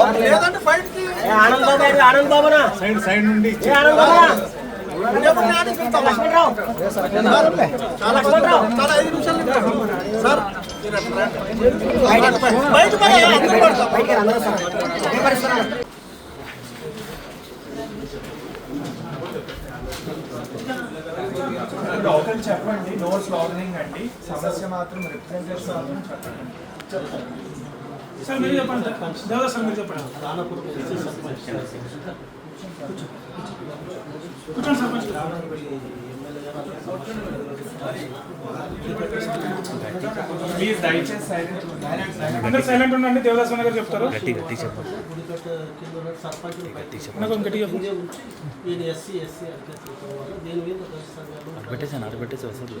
ఆనంద్ బాబు ఆనంద్ బాబునా? Side side నుండి ఆనంద్ బాబునా? లక్ష్మణరావు. చాలా ఐదు నిమిషాలు. సార్. బయట? ఒకరు చెప్పండి నోట్స్ లాగినింగ్ అండి. సమస్య మాత్రం రిప్రజెంటేషన్ మాత్రం చెప్పండి. సార్ మీరు చెప్పండి దేవదాస్ సార్ మీరు చెప్పండి. కూర్చోండి సర్పంచ్ ప్లీజ్ దయచేసి సైలెంట్ ఉండండి దేవదాస్ గారు చెప్తారు. నాకు కొంచెం గట్టిగా చెప్పు. ఈయన ఎస్సీ ఎస్సీ అంటే వల్ల దీని మీద దళిత సంఘాలు పెట్టేసాను అటు పెట్టేసి వస్తుంది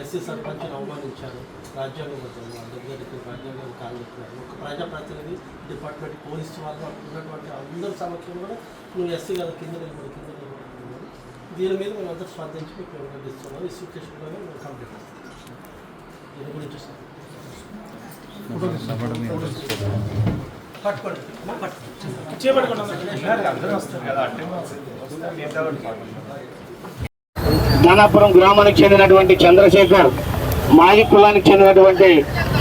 ఎస్సీ సర్పంచ్ని అవమానించారు. రాజ్యాంగబద్ధంగా అందరి దగ్గరికి రాజ్యాంగాన్ని కాలబెట్టినారు ఒక ప్రజాప్రతినిధి డిపార్ట్మెంట్ పోలీసు వాళ్ళు అక్కడ ఉన్నటువంటి అందరి సమక్షంలో కూడా నువ్వు ఎస్సీ కదా కింద నిలబడి కింద నిలబడుతున్నావు దీని మీద మేము అందరూ స్పందించి మీకు వివరణ ఇస్తున్నాం ఈ సిచ్యువేషన్లోనే మేము కంప్లీట్ చేస్తాం. దీని గురించి పట్టుకోండి. చేపట్టుకోండి. అందరూ. అందరూ వస్తారు. కదా అట్టే దానాపురం గ్రామానికి చెందినటువంటి చంద్రశేఖర్ మాజీ కులానికి చెందినటువంటి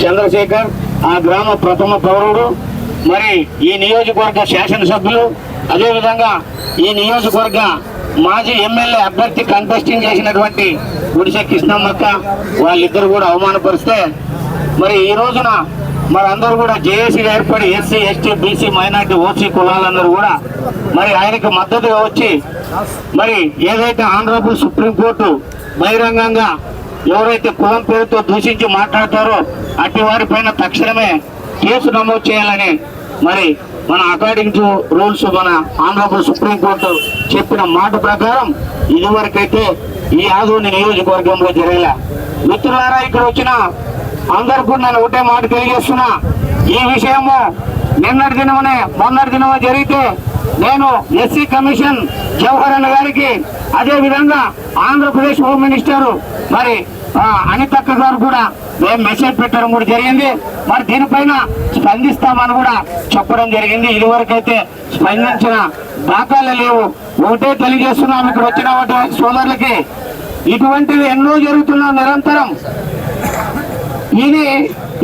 చంద్రశేఖర్ ఆ గ్రామ ప్రథమ పౌరుడు. మరి ఈ నియోజకవర్గ శాసనసభ్యులు అదేవిధంగా ఈ నియోజకవర్గ మాజీ ఎమ్మెల్యే అభ్యర్థి కంటెస్టింగ్ చేసినటువంటి గుడిసె కృష్ణమ్మక్క వాళ్ళిద్దరు కూడా అవమానపరిస్తే మరి ఈ రోజున మరి కూడా జేఏసీ ఏర్పడి SC ST BC minority OC కులాలందరూ కూడా మరి ఆయనకి మద్దతుగా వచ్చి మరి ఏదైతే ఆంధ్రప్రదేశ్ సుప్రీంకోర్టు బహిరంగంగా ఎవరైతే కులం పేరుతో దూషించి మాట్లాడతారో అట్టి వారిపైన తక్షణమే కేసు నమోదు చేయాలని మరి మన అకార్డింగ్ టు రూల్స్ మన ఆంధ్రప్రదేశ్ సుప్రీంకోర్టు చెప్పిన మాట ప్రకారం ఇదివరకైతే ఈ ఆదోని నియోజకవర్గంలో జరగలే మిత్రులారా ఇక్కడ వచ్చిన అందరు నేను ఒకటే మాట తెలియజేస్తున్నా. ఈ విషయము నిన్నటి దినమనే మొన్నటి దినమే జరిగితే నేను ఎస్సీ కమిషన్ జవహర్ అన్న గారికి అదే విధంగా ఆంధ్రప్రదేశ్ హోమ్ మినిస్టర్ మరి అనితక్క గారు కూడా మేము మెసేజ్ పెట్టడం కూడా జరిగింది. మరి దీనిపైన స్పందిస్తామని కూడా చెప్పడం జరిగింది. ఇదివరకైతే స్పందించిన దాఖలు లేవు. ఒకటే తెలియజేస్తున్నాం ఇక్కడ వచ్చిన సోదరులకి. ఇటువంటివి ఎన్నో జరుగుతున్నా నిరంతరం. ఇది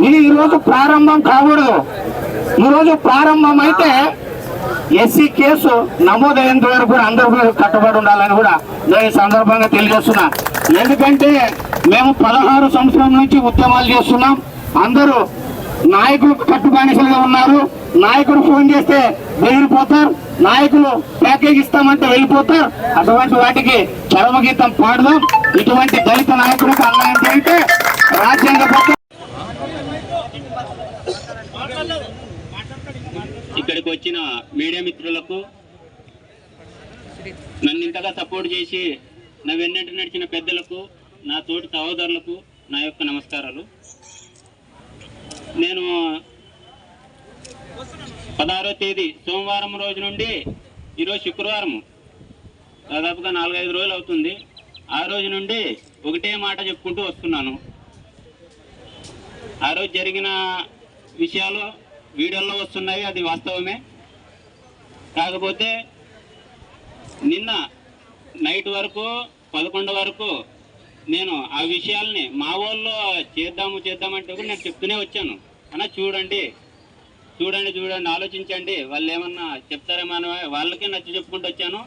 ఇది ఈరోజు ప్రారంభం కాకూడదు. ఈరోజు ప్రారంభం అయితే ఎస్సీ కేసు నమోదైనంత వరకు కూడా అందరూ కట్టుబడి ఉండాలని కూడా నేను ఈ సందర్భంగా తెలియజేస్తున్నా. ఎందుకంటే మేము పదహారు సంవత్సరం నుంచి ఉద్యమాలు చేస్తున్నాం. అందరూ నాయకులు కట్టుబానిసలుగా ఉన్నారు. నాయకుడు ఫోన్ చేస్తే బెదిరిపోతారు నాయకులు ప్యాకేజ్ ఇస్తామంటే వెళ్ళిపోతారు. అటువంటి వాటికి చరమగీతం పాడదాం. ఇటువంటి దళిత నాయకులకు అన్యాయం రాజ్యాంగ రాజ్యాంగ ఇక్కడికి వచ్చిన మీడియా మిత్రులకు నన్ను ఇంతగా సపోర్ట్ చేసి నా వెన్నెంట నడిచిన పెద్దలకు నా తోటి సహోదరులకు నా యొక్క నమస్కారాలు. నేను పదహారో తేదీ సోమవారం రోజు నుండి ఈరోజు శుక్రవారం దాదాపుగా నాలుగైదు రోజులు అవుతుంది. ఆ రోజు నుండి ఒకటే మాట చెప్పుకుంటూ వస్తున్నాను. ఆ రోజు జరిగిన విషయాలు వీడియోల్లో వస్తున్నాయి అది వాస్తవమే. కాకపోతే నిన్న నైట్ వరకు పదకొండు వరకు నేను ఆ విషయాల్ని మా వాళ్ళు చేద్దాము చేద్దామంటే కూడా నేను చెప్తూనే వచ్చాను. అన్నా చూడండి చూడండి చూడండి ఆలోచించండి. వాళ్ళు ఏమన్నా చెప్తారేమో అని వాళ్ళకే నచ్చ చెప్పుకుంటూ వచ్చాను.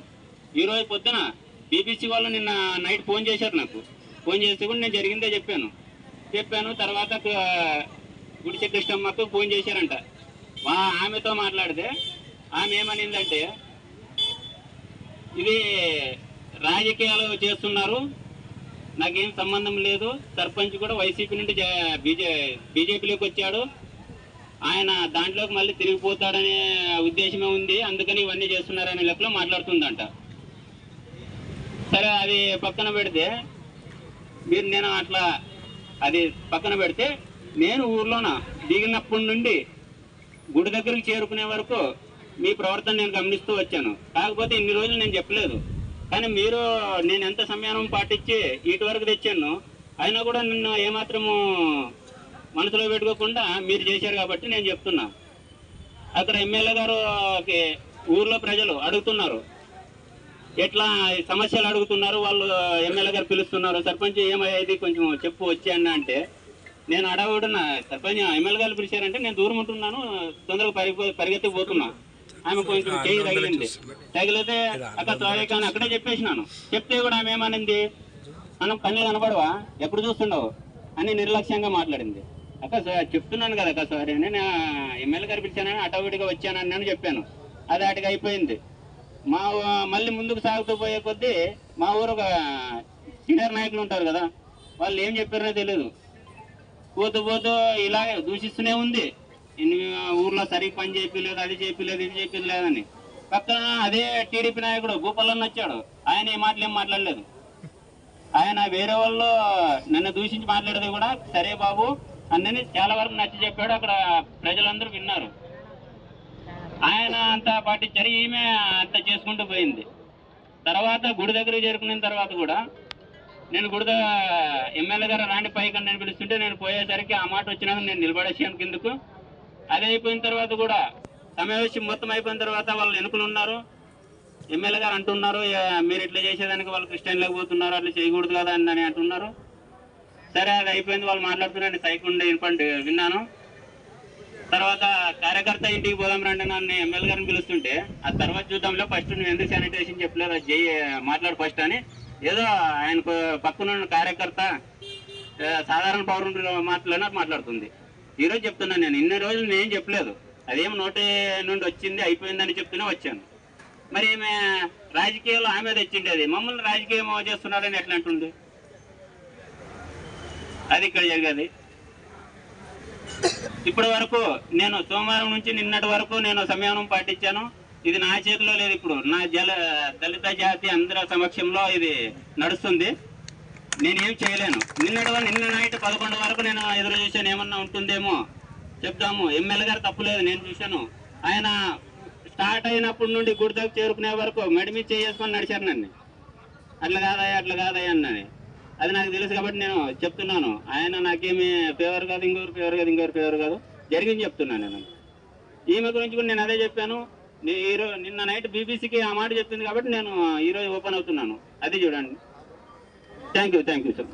ఈరోజు పొద్దున బీబీసీ వాళ్ళు నిన్న నైట్ ఫోన్ చేశారు నాకు. ఫోన్ చేస్తే కూడా నేను జరిగిందే చెప్పాను. చెప్పాను తర్వాత ఆ, గుడిచె కృష్ణమ్మకు ఫోన్ చేశారంట. వా ఆమెతో మాట్లాడితే ఆమె ఏమనిందంటే ఇది రాజకీయాలు చేస్తున్నారు నాకేం సంబంధం లేదు సర్పంచ్ కూడా వైసీపీ నుండి బీజే బీజేపీలోకి వచ్చాడు. ఆయన దాంట్లోకి మళ్ళీ తిరిగిపోతాడనే ఉద్దేశమే ఉంది అందుకని ఇవన్నీ చేస్తున్నారనే లెక్కలో మాట్లాడుతుందంట. సరే అది పక్కన పెడితే మీరు నేను అట్లా అది పక్కన పెడితే నేను ఊర్లోన దిగినప్పటి నుండి గుడి దగ్గరికి చేరుకునే వరకు మీ ప్రవర్తన నేను గమనిస్తూ వచ్చాను. కాకపోతే ఇన్ని రోజులు నేను చెప్పలేదు. కానీ మీరు నేను ఎంత సమయానం పాటించి ఇటు వరకు తెచ్చాను అయినా కూడా నిన్ను ఏమాత్రము మనసులో పెట్టుకోకుండా మీరు చేశారు కాబట్టి నేను చెప్తున్నా. అక్కడ ఎమ్మెల్యే గారు ఊర్లో ప్రజలు అడుగుతున్నారు. ఎట్లా సమస్యలు అడుగుతున్నారు? వాళ్ళు ఎమ్మెల్యే గారు పిలుస్తున్నారు. సర్పంచ్ ఏమయ్యేది కొంచెం చెప్పు వచ్చాను అంటే నేను అడగడున్న సర్పంచ్ ఎమ్మెల్యే గారు పిలిచారంటే నేను దూరం ఉంటున్నాను తొందరగా పరిగె పరిగెత్తి పోతున్నా ఆమె కొంచెం చేయి తగిలింది. తగిలితే అక్కడ సారీ కానీ అక్కడే చెప్పేసినాను. చెప్తే కూడా ఆమె ఏమనింది? మనం కళ్ళు కనపడవా ఎప్పుడు చూస్తుండవు అని నిర్లక్ష్యంగా మాట్లాడింది. అక్క సార్ చెప్తున్నాను కదా అక్క సారీ అని నేను ఎమ్మెల్యే గారు పిలిచానని అటోమేటిక్గా వచ్చానని నేను చెప్పాను. అది అటుగా అయిపోయింది. మా మళ్ళీ ముందుకు సాగుతూ పోయే కొద్దీ మా ఊరు ఒక సీనియర్ నాయకులు ఉంటారు కదా వాళ్ళు ఏం చెప్పారో తెలియదు పోతూ పోతూ ఇలాగే దూషిస్తూనే ఉంది. ఊర్లో సరిగ్గా పని చేయలేదు అది చేయలేదు ఇది చేయలేదని పక్కన అదే టీడీపీ నాయకుడు భూపాలన్న వచ్చాడు. ఆయన ఏ మాటలు ఏం మాట్లాడలేదు. ఆయన వేరే వాళ్ళు నన్ను దూషించి మాట్లాడేది కూడా సరే బాబు అన్నని చాలా వరకు నచ్చి చెప్పాడు. అక్కడ ప్రజలందరూ విన్నారు. ఆయన అంత పాటించారు ఈమె అంత చేసుకుంటూ పోయింది. తర్వాత గుడి దగ్గర చేరుకున్న తర్వాత కూడా నేను కూడా ఎమ్మెల్యే గారు రాండి పైకి నేను పిలుస్తుంటే నేను పోయేసరికి ఆ మాట వచ్చినాక నేను నిలబడేసాను కిందకు అది అయిపోయిన తర్వాత కూడా సమావేశం మొత్తం అయిపోయిన తర్వాత వాళ్ళు ఎన్నికలు ఉన్నారు. ఎమ్మెల్యే గారు అంటున్నారు మీరు ఇట్లా చేసేదానికి వాళ్ళు క్రిస్టియన్లకు పోతున్నారు అట్లా చేయకూడదు కదా అని అంటున్నారు. సరే అది అయిపోయింది వాళ్ళు మాట్లాడుతున్నారు సైకుండా ఇన్ఫండ్ విన్నాను. తర్వాత కార్యకర్త ఇంటికి పోదాం రండి నన్ను ఎమ్మెల్యే గారిని పిలుస్తుంటే ఆ తర్వాత చూద్దాంలో ఫస్ట్ నువ్వు ఎందుకు శానిటైజేషన్ చెప్పలేదు అది చెయ్యి మాట్లాడు ఫస్ట్ అని ఏదో ఆయనకు పక్కన ఉన్న కార్యకర్త సాధారణ పౌరుడు మాటలోనే మాట్లాడుతుంది. ఈరోజు చెప్తున్నాను నేను ఇన్ని రోజులు నేను చెప్పలేదు. అదేం నోటి నుండి వచ్చింది అయిపోయిందని చెప్తూనే వచ్చాను. మరి ఈమె రాజకీయాల్లో ఆమె తెచ్చింది అది మమ్మల్ని రాజకీయం చేస్తున్నారని ఎట్లా అంటుంది? అది ఇక్కడ జరిగేది. ఇప్పటి వరకు నేను సోమవారం నుంచి నిన్నటి వరకు నేను సంయమనం పాటించాను. ఇది నా చేతిలో లేదు ఇప్పుడు. నా జల దళిత జాతి అందరి సమక్షంలో ఇది నడుస్తుంది. నేనేం చేయలేను. నిన్నటి నిన్న నైట్ పదకొండు వరకు నేను ఎదురు చూశాను. ఏమన్నా ఉంటుందేమో చెప్దాము. ఎమ్మెల్యే గారు తప్పులేదు నేను చూశాను. ఆయన స్టార్ట్ అయినప్పటి నుండి గుడి చేరుకునే వరకు మెడిమి చేసుకొని నడిచారు నన్ను. అట్లా కాదయ్యా అట్లా కాదయ్యా అన్నది. అది నాకు తెలుసు కాబట్టి నేను చెప్తున్నాను. ఆయన నాకేమి ఫేవర్ కాదు ఇంకొకరు ఫేవర్ కాదు ఇంకొకరు ఫేవర్ కాదు. జరిగింది చెప్తున్నాను నేను. ఈమె గురించి కూడా నేను అదే చెప్పాను. నే- నిన్న నైట్ బీబీసీకి ఆ మాట చెప్పింది కాబట్టి నేను ఈరోజు ఓపెన్ అవుతున్నాను. అది చూడండి. Thank you thank you sir